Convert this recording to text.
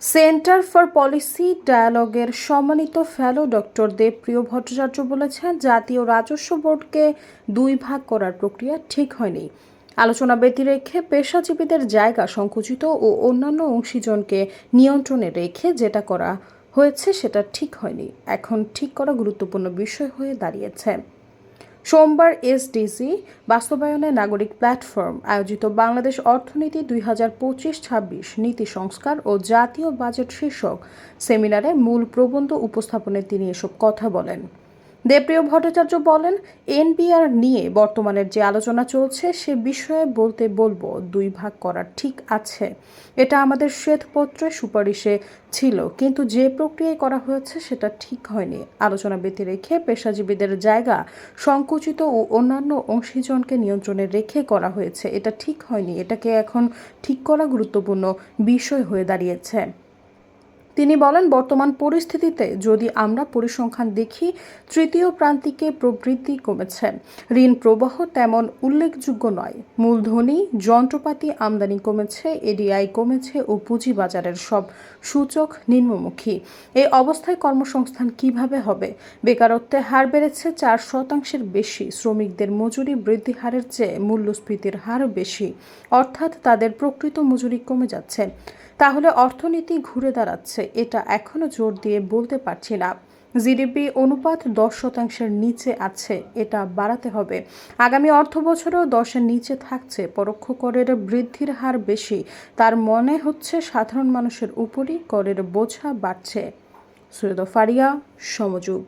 Centre for policy ডায়ালগের সম্মানিত ফেলো doctor Debapriya Bhattacharya বলেছেন, জাতীয় রাজস্ব বোর্ডকে দুই ভাগ করার প্রক্রিয়া ঠিক হয়নি। আলোচনা ব্যতি রেখে পেশাজীবীদের জায়গা সংকুচিত ও অন্যান্য অংশীজনকে নিয়ন্ত্রণে রেখে যেটা করা হয়েছে সেটা ঠিক হয়নি। এখন ঠিক করা গুরুত্বপূর্ণ বিষয় হয়ে দাঁড়িয়েছে। সোমবার এসডিসি বাস্তবায়নে নাগরিক প্ল্যাটফর্ম, আয়োজিত বাংলাদেশ অর্থনীতি দুই হাজার পঁচিশ ছাব্বিশ নীতি সংস্কার ও জাতীয় বাজেট শীর্ষক সেমিনারে মূল প্রবন্ধ উপস্থাপনে তিনি এসব কথা বলেন। দেবপ্রিয় ভট্টাচার্য বলেন, এনপিআর নিয়ে বর্তমানের যে আলোচনা চলছে, সে বিষয়ে বলতে বলব, দুই ভাগ করা ঠিক আছে। এটা আমাদের শ্বেতপত্রে সুপারিশে ছিল, কিন্তু যে প্রক্রিয়ায় করা হয়েছে, সেটা ঠিক হয়নি। আলোচনা ব্যতি রেখে পেশাজীবীদের জায়গা সংকুচিত ও অন্যান্য অংশীজনকে নিয়ন্ত্রণে রেখে করা হয়েছে, এটা ঠিক হয়নি। এটাকে এখন ঠিক করা গুরুত্বপূর্ণ বিষয় হয়ে দাঁড়িয়েছে। তিনি বলেন, বর্তমান পরিস্থিতিতে যদি আমরা পরিসংখ্যান দেখি, তৃতীয় প্রান্তিকে প্রবৃদ্ধি কমেছে। ঋণ প্রবাহ তেমন উল্লেখযোগ্য নয়। মূলধনী, যন্ত্রপাতি আমদানি কমেছে, এডিআই কমেছে ও পুঁজিবাজারের সব সূচক নিম্নমুখী। এই অবস্থায় কর্মসংস্থান কীভাবে হবে? বেকারত্বের হার বেড়েছে চার শতাংশের বেশি। শ্রমিকদের মজুরি বৃদ্ধি হারের চেয়ে মূল্যস্ফীতির হার বেশি। অর্থাৎ তাদের প্রকৃত মজুরি কমে যাচ্ছে। তাহলে অর্থনীতি ঘুরে দাঁড়াচ্ছে, এটা এখনও জোর দিয়ে বলতে পারছি না। জিডিপি অনুপাত দশ শতাংশের নিচে আছে, এটা বাড়াতে হবে। আগামী অর্থ বছরেও দশের নিচে থাকছে, পরোক্ষ করের বৃদ্ধির হার বেশি। তার মনে হচ্ছে সাধারণ মানুষের উপরই করের বোঝা বাড়ছে। সৈয়দ ফারিয়া সমযোগ